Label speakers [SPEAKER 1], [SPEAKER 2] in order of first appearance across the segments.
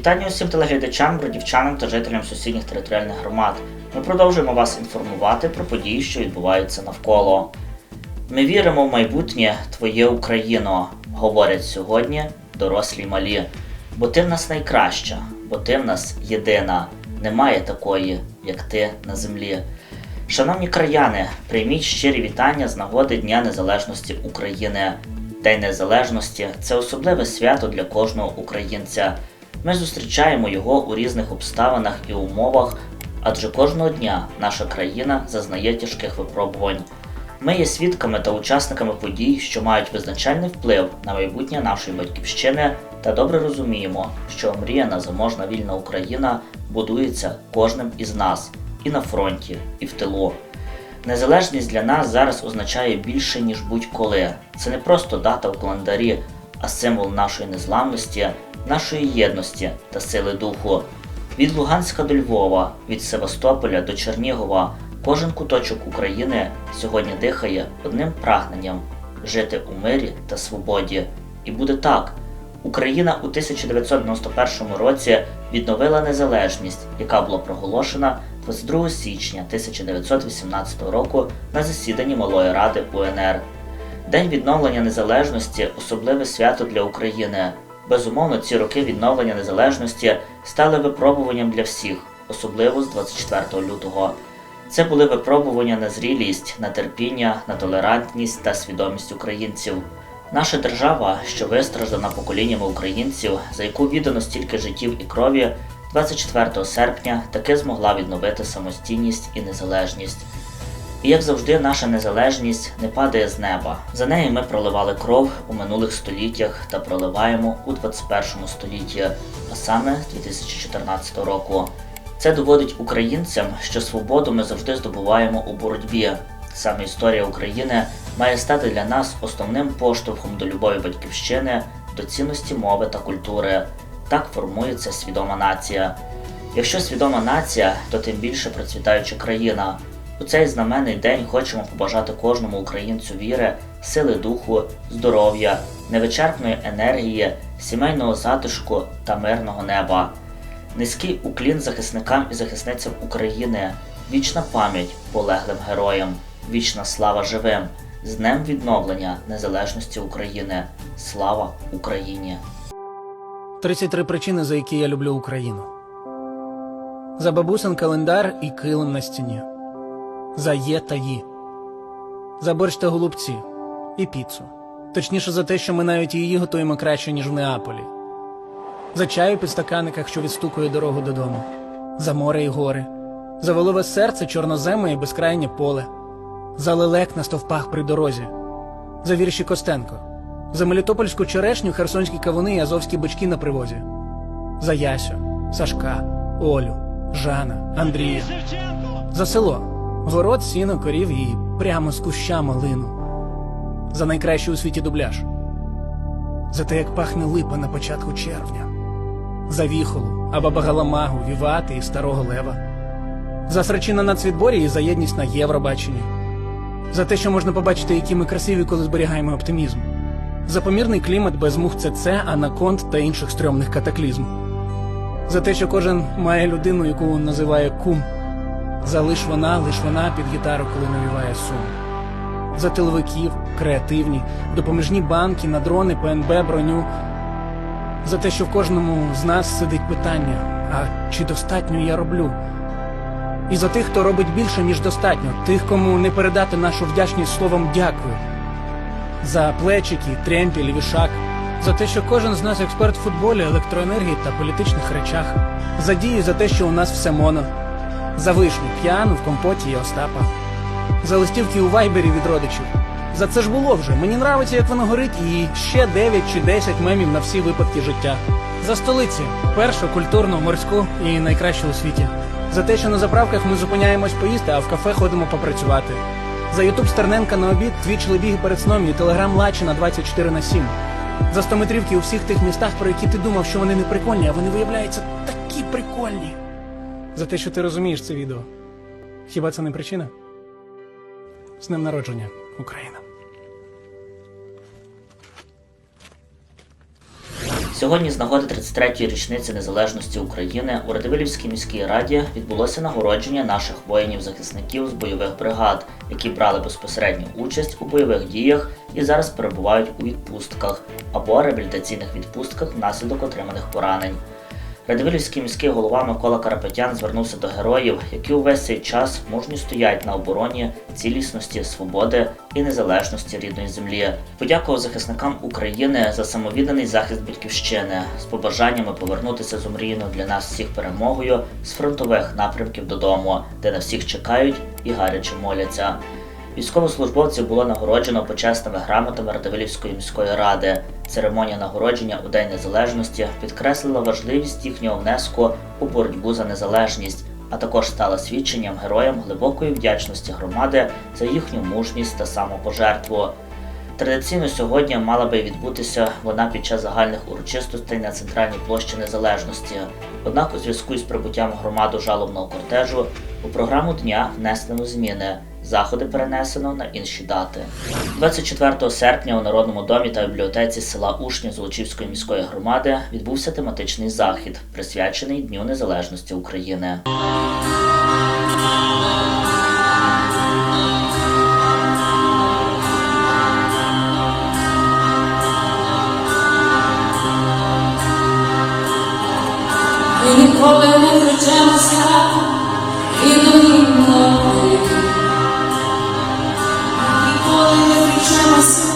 [SPEAKER 1] Вітання усім телеглядачам, бродівчанам та жителям сусідніх територіальних громад. Ми продовжуємо вас інформувати про події, що відбуваються навколо. Ми віримо в майбутнє Твоє Україно, говорять сьогодні дорослі малі. Бо ти в нас найкраща, бо ти в нас єдина. Немає такої, як ти на землі. Шановні краяни, прийміть щирі вітання з нагоди Дня Незалежності України. День Незалежності це особливе свято для кожного українця. Ми зустрічаємо його у різних обставинах і умовах, адже кожного дня наша країна зазнає тяжких випробувань. Ми є свідками та учасниками подій, що мають визначальний вплив на майбутнє нашої батьківщини, та добре розуміємо, що мріяна заможна вільна Україна будується кожним із нас і на фронті, і в тилу. Незалежність для нас зараз означає більше, ніж будь-коли. Це не просто дата в календарі, а символ нашої незламності, нашої єдності та сили духу. Від Луганська до Львова, від Севастополя до Чернігова, кожен куточок України сьогодні дихає одним прагненням жити у мирі та свободі. І буде так. Україна у 1991 році відновила незалежність, яка була проголошена 22 січня 1918 року на засіданні Малої Ради УНР. День відновлення незалежності особливе свято для України. Безумовно, ці роки відновлення незалежності стали випробуванням для всіх, особливо з 24 лютого. Це були випробування на зрілість, на терпіння, на толерантність та свідомість українців. Наша держава, що вистраждана поколіннями українців, за яку віддано стільки життів і крові, 24 серпня таки змогла відновити самостійність і незалежність. І як завжди, наша незалежність не падає з неба. За неї ми проливали кров у минулих століттях та проливаємо у 21 столітті, а саме з 2014 року. Це доводить українцям, що свободу ми завжди здобуваємо у боротьбі. Саме історія України має стати для нас основним поштовхом до любові батьківщини, до цінності мови та культури. Так формується свідома нація. Якщо свідома нація, то тим більше процвітаюча країна. У цей знаменний день хочемо побажати кожному українцю віри, сили духу, здоров'я, невичерпної енергії, сімейного затишку та мирного неба. Низький уклін захисникам і захисницям України, вічна пам'ять полеглим героям, вічна слава живим, з днем відновлення незалежності України. Слава Україні!
[SPEAKER 2] 33 причини, за які я люблю Україну. За бабусин календар і килим на стіні. За є та ї. За борщ голубці і піцу. Точніше за те, що ми навіть її готуємо краще, ніж в Неаполі. За чаю під стаканиках, що відстукує дорогу додому. За море і гори. За волове серце, чорноземе і безкрайнє поле. За лелек на стовпах при дорозі. За вірші Костенко. За Мелітопольську черешню, херсонські кавуни і азовські бички на привозі. За Ясю, Сашка, Олю, Жана, Андрія. За село. Город, сіно, корів і прямо з куща малину. За найкращий у світі дубляж. За те, як пахне липа на початку червня. За віхолу, Абабагаламагу, Вівати і Старого Лева. За срачі на нацвідборі і за єдність на Євробаченні. За те, що можна побачити, які ми красиві, коли зберігаємо оптимізм. За помірний клімат без мух ЦЦ, анаконд та інших стрьомних катаклізм. За те, що кожен має людину, яку називає кум. За лиш вона, лиш вона під гітару, коли навіває сум. За тиловиків, креативні, допоміжні банки, на дрони, ПНБ, броню. За те, що в кожному з нас сидить питання: а чи достатньо я роблю? І за тих, хто робить більше, ніж достатньо, тих, кому не передати нашу вдячність словом дякую. За плечики, тремпіль, вішак, за те, що кожен з нас експерт в футболі, електроенергії та політичних речах, за дію, за те, що у нас все моно, за вишню, п'яну в компоті і Остапа, за листівки у вайбері від родичів. За це ж було вже. Мені нравиться, як воно горить, і ще 9 чи 10 мемів на всі випадки життя. За столиці, першу, культурну, морську і найкращу у світі. За те, що на заправках ми зупиняємось поїсти, а в кафе ходимо попрацювати. За Ютуб Стерненка на обід, твіч Лебіги перед сном і телеграм Лачина 24 на 7. За стометрівки у всіх тих містах, про які ти думав, що вони не прикольні, а вони виявляються такі прикольні. За те, що ти розумієш це відео. Хіба це не причина? З днем народження, Україна.
[SPEAKER 1] Сьогодні, з нагоди 33-ї річниці незалежності України, у Радивилівській міській раді відбулося нагородження наших воїнів-захисників з бойових бригад, які брали безпосередню участь у бойових діях і зараз перебувають у відпустках або реабілітаційних відпустках внаслідок отриманих поранень. Радивилівський міський голова Микола Карапетян звернувся до героїв, які увесь цей час мужньо стоять на обороні цілісності, свободи і незалежності рідної землі. Подякував захисникам України за самовідданий захист батьківщини з побажаннями повернутися з омріяною для нас всіх перемогою з фронтових напрямків додому, де на всіх чекають і гаряче моляться. Військовослужбовців було нагороджено почесними грамотами Радивилівської міської ради. Церемонія нагородження у День Незалежності підкреслила важливість їхнього внеску у боротьбу за незалежність, а також стала свідченням героям глибокої вдячності громади за їхню мужність та самопожертву. Традиційно сьогодні мала би відбутися вона під час загальних урочистостей на центральній площі Незалежності. Однак у зв'язку з прибуттям громаду жалобного кортежу у програму дня внесено зміни. Заходи перенесено на інші дати. 24 серпня у Народному домі та бібліотеці села Ушнів Золочівської міської громади відбувся тематичний захід, присвячений Дню Незалежності України.
[SPEAKER 3] Ніколи не вречемося рідної мови.
[SPEAKER 4] coração.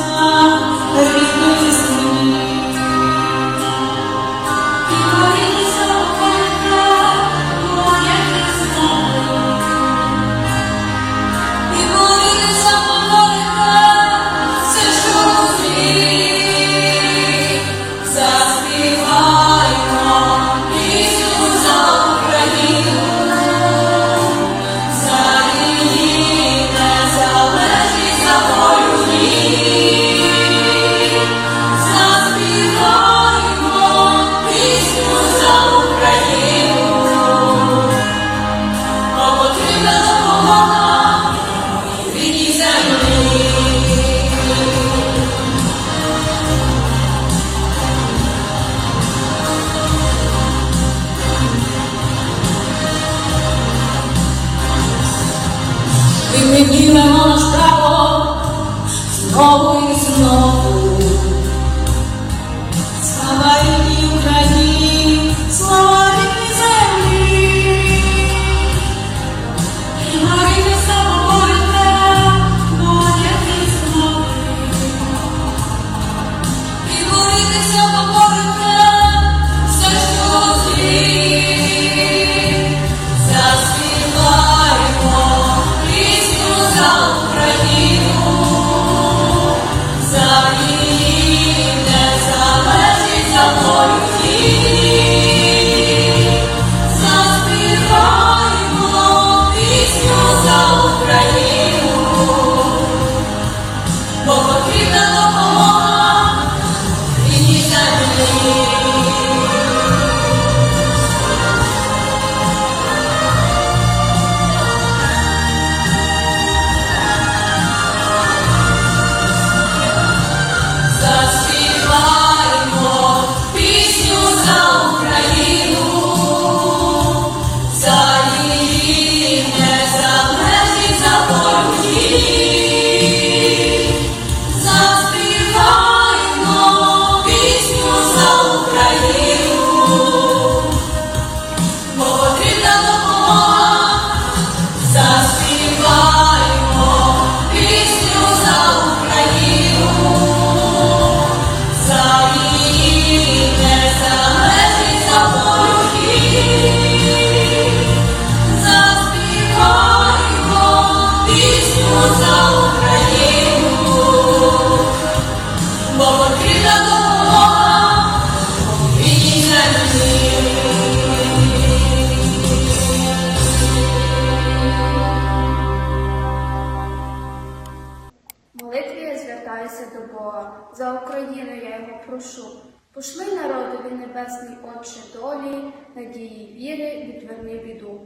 [SPEAKER 4] Віри, відверни біду.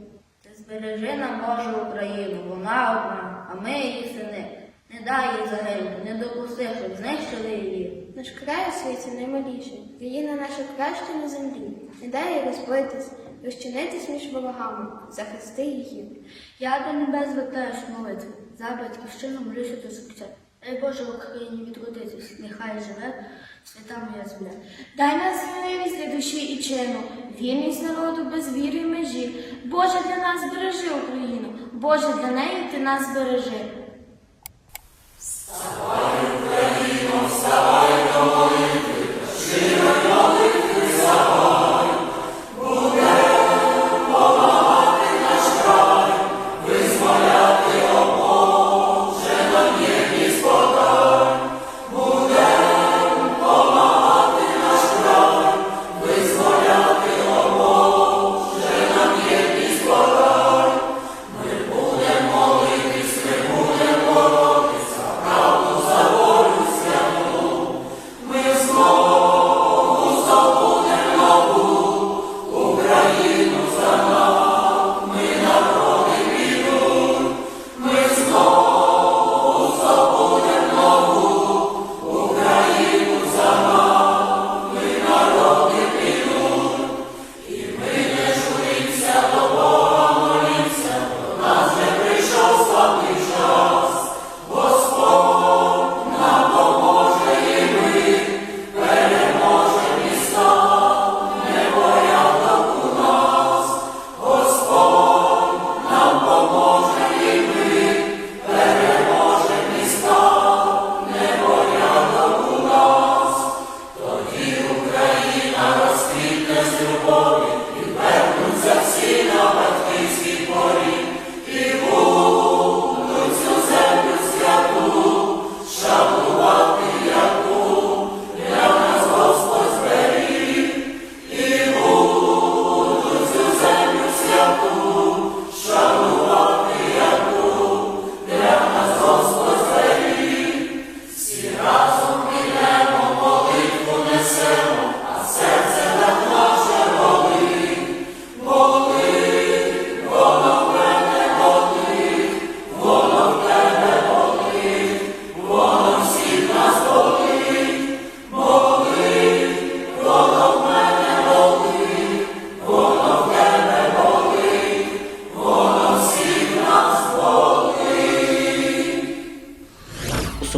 [SPEAKER 5] Збережи нам Боже Україну, вона одна, а ми її сини. Не дай їй загинути, не допусти, щоб знищили її.
[SPEAKER 4] Наш край у світі наймаліший, країна наша краща на землі. Не дай їй розбитись, розчинитись між ворогами, захисти її.
[SPEAKER 5] Я до небес звертаюсь молитву, за батьківщину молюся до життя. Дай Боже в Україні відродитись, нехай живе свята моя земля.
[SPEAKER 4] Дай нам сміливість для душі і чину, вільність народу без віри й межі. Боже, для нас бережи Україну, Боже, для неї ти нас бережи.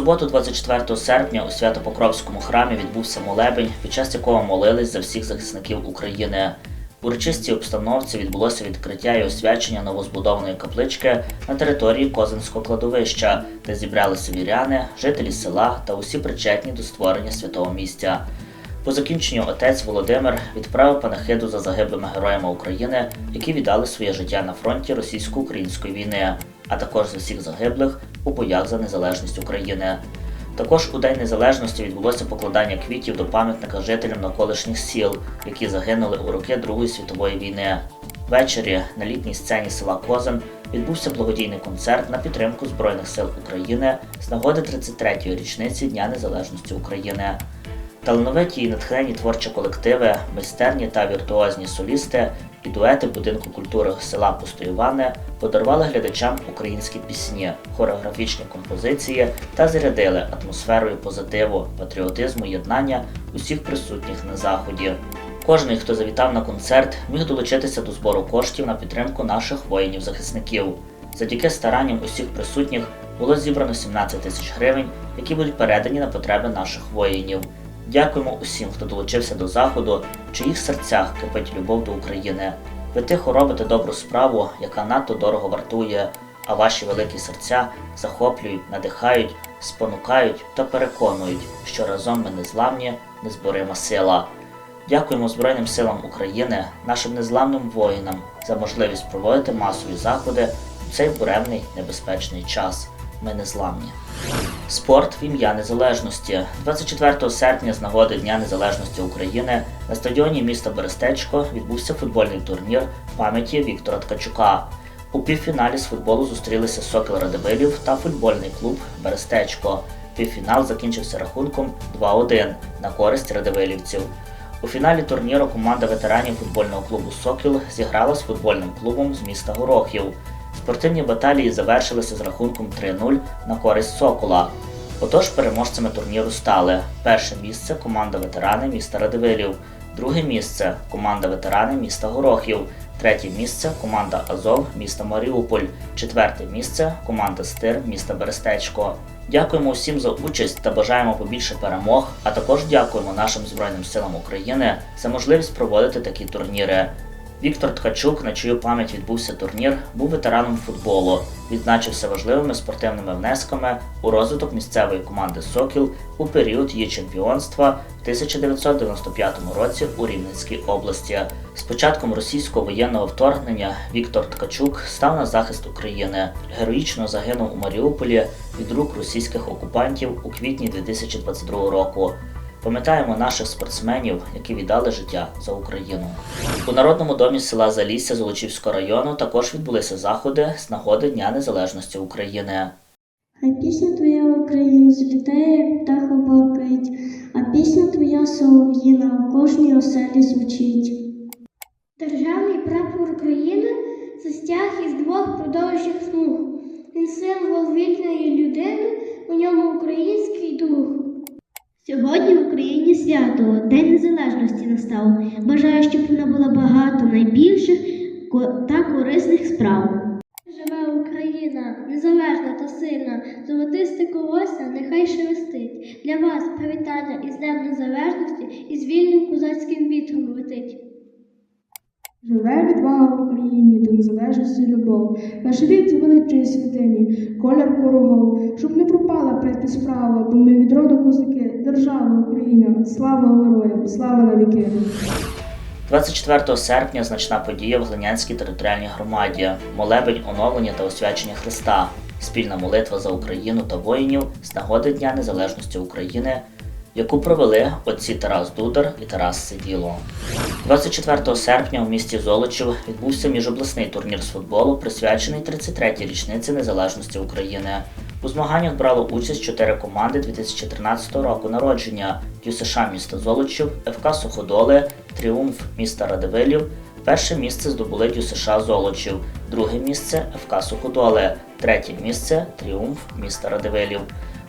[SPEAKER 1] Суботу, 24 серпня, у Свято-Покровському храмі відбувся молебень, під час якого молились за всіх захисників України. В урочистій обстановці відбулося відкриття і освячення новозбудованої каплички на території Козинського кладовища, де зібралися віряни, жителі села та усі причетні до створення святого місця. По закінченню отець Володимир відправив панахиду за загиблими героями України, які віддали своє життя на фронті російсько-української війни, а також за всіх загиблих у боях за незалежність України. Також у День Незалежності відбулося покладання квітів до пам'ятника жителям навколишніх сіл, які загинули у роки Другої світової війни. Ввечері на літній сцені села Козин відбувся благодійний концерт на підтримку Збройних сил України з нагоди 33-ї річниці Дня Незалежності України. Талановиті і натхнені творчі колективи, майстерні та віртуозні солісти і дуети будинку культури села Пустоїване подарували глядачам українські пісні, хореографічні композиції та зарядили атмосферою позитиву, патріотизму, єднання усіх присутніх на заході. Кожний, хто завітав на концерт, міг долучитися до збору коштів на підтримку наших воїнів-захисників. Завдяки старанням усіх присутніх було зібрано 17 тисяч гривень, які будуть передані на потреби наших воїнів. Дякуємо усім, хто долучився до заходу, чиїх серцях кипить любов до України. Ви тихо робите добру справу, яка надто дорого вартує, а ваші великі серця захоплюють, надихають, спонукають та переконують, що разом ми незламні, незборима сила. Дякуємо Збройним силам України, нашим незламним воїнам за можливість проводити масові заходи у цей буремний небезпечний час. Ми незламні. Спорт в ім'я незалежності. 24 серпня з нагоди Дня Незалежності України на стадіоні міста Берестечко відбувся футбольний турнір пам'яті Віктора Ткачука. У півфіналі з футболу зустрілися Сокіл Радивилів та футбольний клуб Берестечко. Півфінал закінчився рахунком 2-1 на користь радивилівців. У фіналі турніру команда ветеранів футбольного клубу Сокіл зіграла з футбольним клубом з міста Горохів. Спортивні баталії завершилися з рахунком 3-0 на користь Сокола. Отож, переможцями турніру стали перше місце команда ветерани міста Радивилів, друге місце команда ветерани міста Горохів, третє місце команда Азов міста Маріуполь, четверте місце команда Стир міста Берестечко. Дякуємо усім за участь та бажаємо побільше перемог, а також дякуємо нашим Збройним силам України за можливість проводити такі турніри. Віктор Ткачук, на чию пам'ять відбувся турнір, був ветераном футболу, відзначився важливими спортивними внесками у розвиток місцевої команди Сокіл у період її чемпіонства в 1995 році у Рівненській області. З початком російського воєнного вторгнення Віктор Ткачук став на захист України. Героїчно загинув у Маріуполі від рук російських окупантів у квітні 2022 року. Пам'ятаємо наших спортсменів, які віддали життя за Україну. У Народному домі села Залісся Золочівського району також відбулися заходи з нагоди Дня Незалежності України.
[SPEAKER 6] Хай пісня твоя Україна злітає, птаха бакають, а пісня твоя солов'їна у кожній оселі звучить.
[SPEAKER 7] Державний прапор України це стяг із двох продовжих смуг. Він символ вільної людини, у ньому український дух.
[SPEAKER 6] Сьогодні в Україні свято, День Незалежності настав. Бажаю, щоб вона була багато найбільших та корисних справ.
[SPEAKER 7] Живе Україна, незалежна та сильна, золотисте колося нехай шелестить. Для вас привітання із Днем Незалежності і з вільним козацьким вітром летить.
[SPEAKER 8] Живе відвага в Україні до незалежності любов, наш рід звеличує святині, колір корогов, щоб не пропала прийти справа, бо ми від роду козаки, держава Україна, слава героям, слава навіки.
[SPEAKER 1] 24 серпня значна подія в Глинянській територіальній громаді, молебень оновлення та освячення Христа, спільна молитва за Україну та воїнів з нагоди Дня Незалежності України, яку провели отці Тарас Дудар і Тарас Сиділо. 24 серпня у місті Золочів відбувся міжобласний турнір з футболу, присвячений 33-й річниці незалежності України. У змаганнях брало участь чотири команди 2013 року народження: ЮСШ міста Золочів, ФК Суходоли, Тріумф міста Радивилів. Перше місце здобули ДЮСШ Золочів, друге місце ФК Суходоли, третє місце Тріумф міста Радивилів.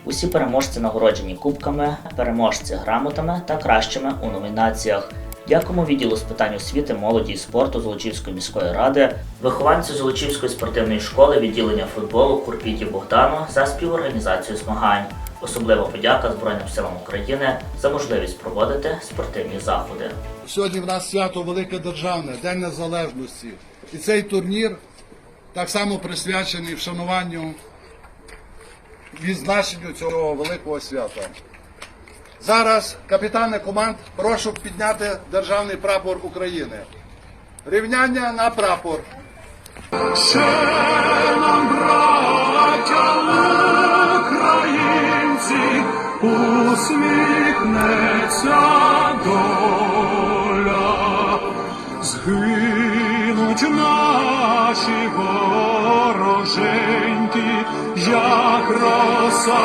[SPEAKER 1] Усі переможці нагороджені кубками, переможці грамотами та кращими у номінаціях. Дякуємо відділу з питань освіти, молоді і спорту Золочівської міської ради, вихованцю Золочівської спортивної школи відділення футболу Курпіті Богдану за співорганізацію змагань. Особлива подяка Збройним силам України за можливість проводити спортивні заходи.
[SPEAKER 9] Сьогодні в нас свято Велике Державне, День Незалежності. І цей турнір так само присвячений вшануванню відзначенню цього великого свята. Зараз, капітани команд, прошу підняти державний прапор України. Рівняння на прапор.
[SPEAKER 10] Нам, браття українці, усміхнеться доля, згинуть наші вороженьки, як роса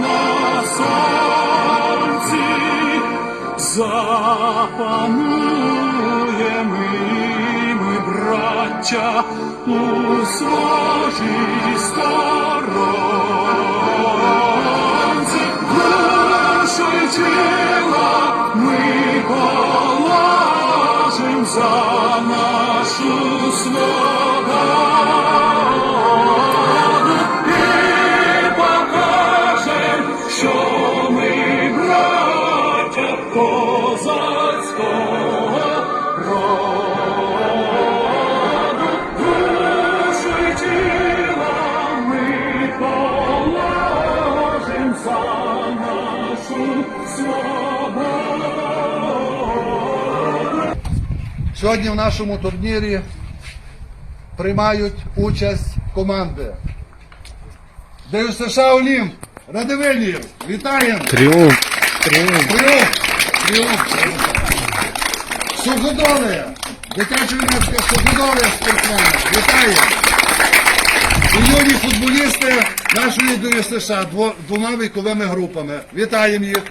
[SPEAKER 10] на сонці, запануємо ми, браття, у своїй сторонці, й тіло ми положим за нашу свободу
[SPEAKER 9] Сьогодні в нашому турнірі приймають участь команди. ДЮСШ Олімп, Радивилів, вітаємо! Тріумф! Тріумф! Тріумф! Тріумф! Суходоли! Дитячо-юнацьке суходоли спортсмени, вітаємо! І юні футболісти нашої ДЮСШ дво- двома віковими групами. Вітаємо їх!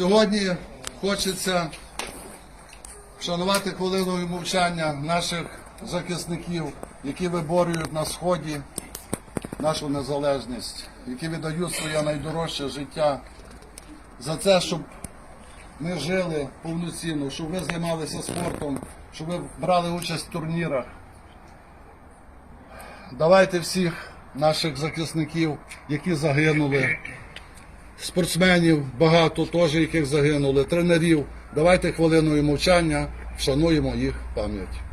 [SPEAKER 9] Сьогодні хочеться вшанувати хвилиною мовчання наших захисників, які виборюють на сході нашу незалежність, які віддають своє найдорожче життя за це, щоб ми жили повноцінно, щоб ви займалися спортом, щоб ви брали участь в турнірах. Давайте всіх наших захисників, які загинули, спортсменів, багато теж, яких загинули, тренерів. Давайте хвилиною мовчання вшануємо їх пам'ять.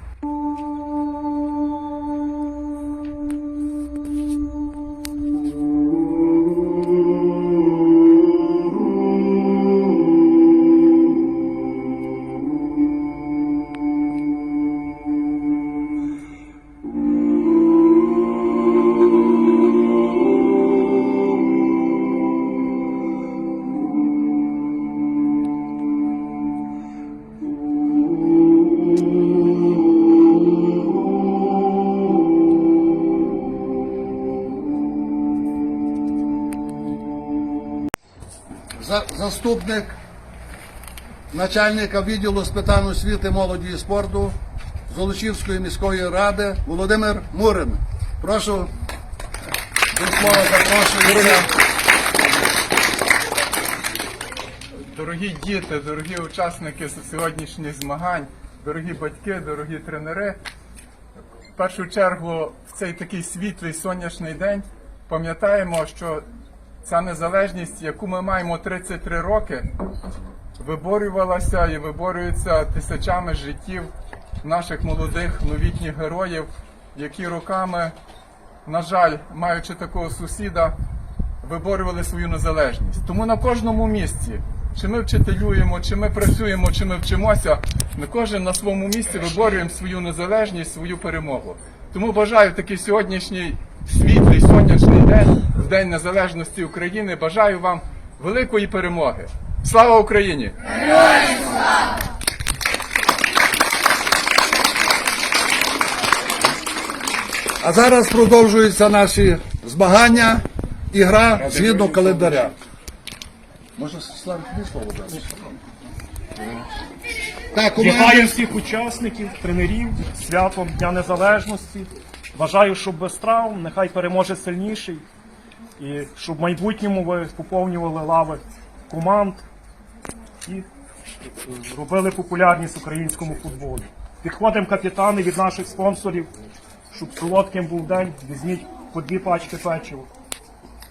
[SPEAKER 9] Заступник начальника відділу з питань освіти, молоді і спорту Золочівської міської ради Володимир Мурин. Прошу до слова запрошується.
[SPEAKER 11] Дорогі діти, дорогі учасники сьогоднішніх змагань, дорогі батьки, дорогі тренери. В першу чергу в цей такий світлий сонячний день пам'ятаємо, що ця незалежність, яку ми маємо 33 роки, виборювалася і виборюється тисячами життів наших молодих новітніх героїв, які роками, на жаль, маючи такого сусіда, виборювали свою незалежність. Тому на кожному місці, чи ми вчителюємо, чи ми працюємо, чи ми вчимося, ми кожен на своєму місці виборюємо свою незалежність, свою перемогу. Тому бажаю такий сьогоднішній світлий сонячний день, в День Незалежності України. Бажаю вам великої перемоги. Слава Україні!
[SPEAKER 9] А зараз продовжуються наші змагання і гра згідно календаря. Може, Слав, тобі слово дати? Так.
[SPEAKER 10] Вітаю всіх учасників, тренерів, святом Дня Незалежності. Бажаю, щоб без травм, нехай переможе сильніший. І щоб в майбутньому ви поповнювали лави команд і е, робили популярність українському футболу. Підходимо капітани від наших спонсорів, щоб солодким був день, візьміть по дві пачки печива.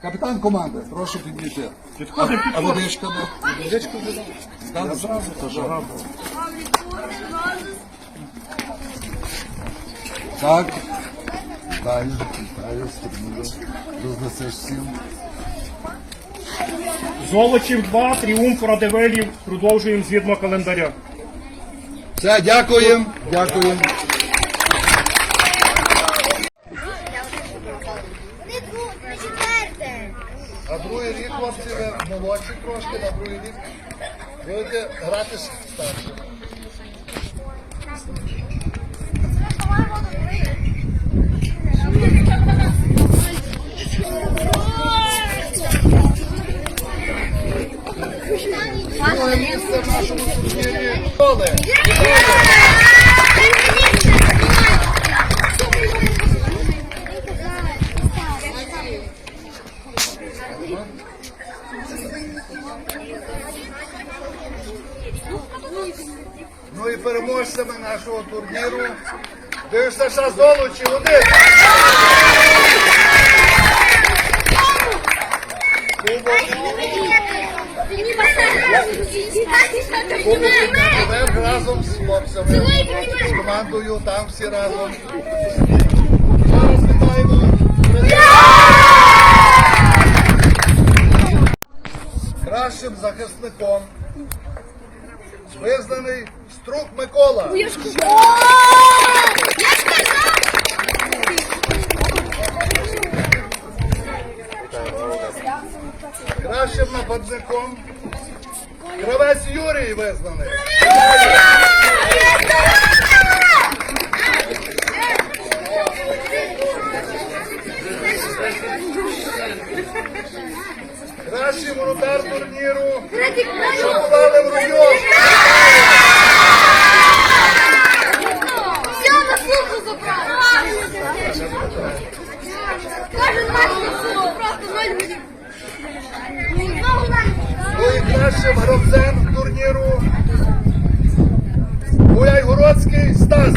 [SPEAKER 9] Капітан команди, прошу підійти.
[SPEAKER 10] Підходимо,
[SPEAKER 9] А
[SPEAKER 10] підходимо.
[SPEAKER 9] водичка, да? Водичка?
[SPEAKER 10] Я зразу кажу.
[SPEAKER 9] Так. Вітаю, вітаю, стрімно. Рознесеш всім.
[SPEAKER 10] Золочів 2, тріумф Радивилів. Продовжуємо згідно календаря.
[SPEAKER 9] Все, дякуємо, дякуємо. А другий рік, хлопці, ви молодші трошки, на другий рік будете грати старші. Друге місце в нашому турнірі. Ну і переможцями нашого турніру. Дивишся ще золочі, один. Кубок разом з хлопцями. З командою там всі разом. Зараз вітаємо. Кращим захисником визнаний Струк Микола. Кращим нападником Кривець Юрій визнаний. Кращий воротар турніру. Шоколади в район. Все на слуху забрали. Найкращим гравцем турніру Гуляйгородський Стас.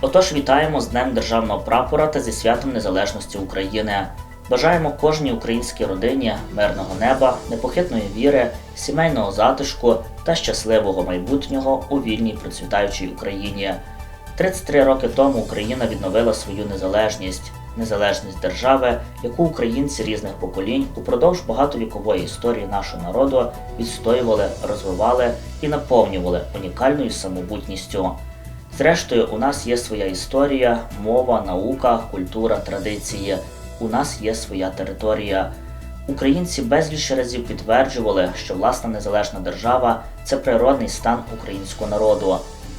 [SPEAKER 1] Отож, вітаємо з Днем Державного прапора та зі святом Незалежності України. Бажаємо кожній українській родині мирного неба, непохитної віри, сімейного затишку та щасливого майбутнього у вільній процвітаючій Україні. 33 роки тому Україна відновила свою незалежність, незалежність держави, яку українці різних поколінь упродовж багатовікової історії нашого народу відстоювали, розвивали і наповнювали унікальною самобутністю. Зрештою, у нас є своя історія, мова, наука, культура, традиції. У нас є своя територія. Українці безліч разів підтверджували, що власна незалежна держава це природний стан українського народу.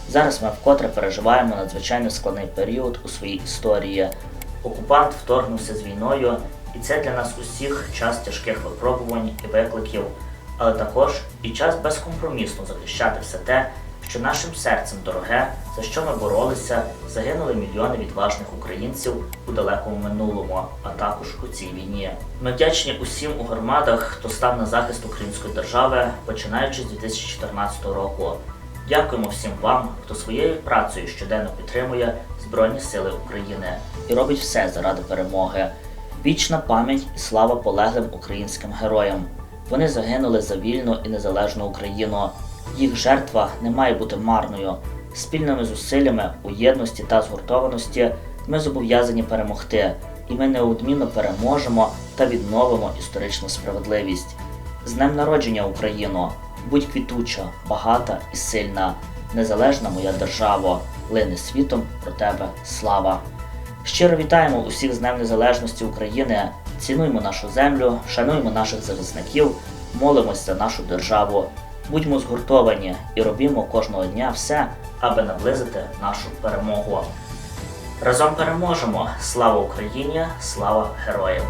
[SPEAKER 1] Зараз ми вкотре переживаємо надзвичайно складний період у своїй історії. Окупант вторгнувся з війною, і це для нас усіх час тяжких випробувань і викликів, але також і час безкомпромісно захищати все те, що нашим серцем дороге, за що ми боролися, загинули мільйони відважних українців у далекому минулому, а також у цій війні. Ми вдячні усім у громадах, хто став на захист української держави, починаючи з 2014 року. Дякуємо всім вам, хто своєю працею щоденно підтримує Збройні Сили України і робить все заради перемоги. Вічна пам'ять і слава полеглим українським героям. Вони загинули за вільну і незалежну Україну. Їх жертва не має бути марною. Спільними зусиллями у єдності та згуртованості ми зобов'язані перемогти, і ми неодмінно переможемо та відновимо історичну справедливість. З днем народження Україно! Будь квітуча, багата і сильна, незалежна моя держава, лине світом про тебе слава. Щиро вітаємо усіх з Днем Незалежності України. Цінуємо нашу землю, шануємо наших захисників, молимось за нашу державу. Будьмо згуртовані і робімо кожного дня все, аби наблизити нашу перемогу. Разом переможемо! Слава Україні! Слава героям!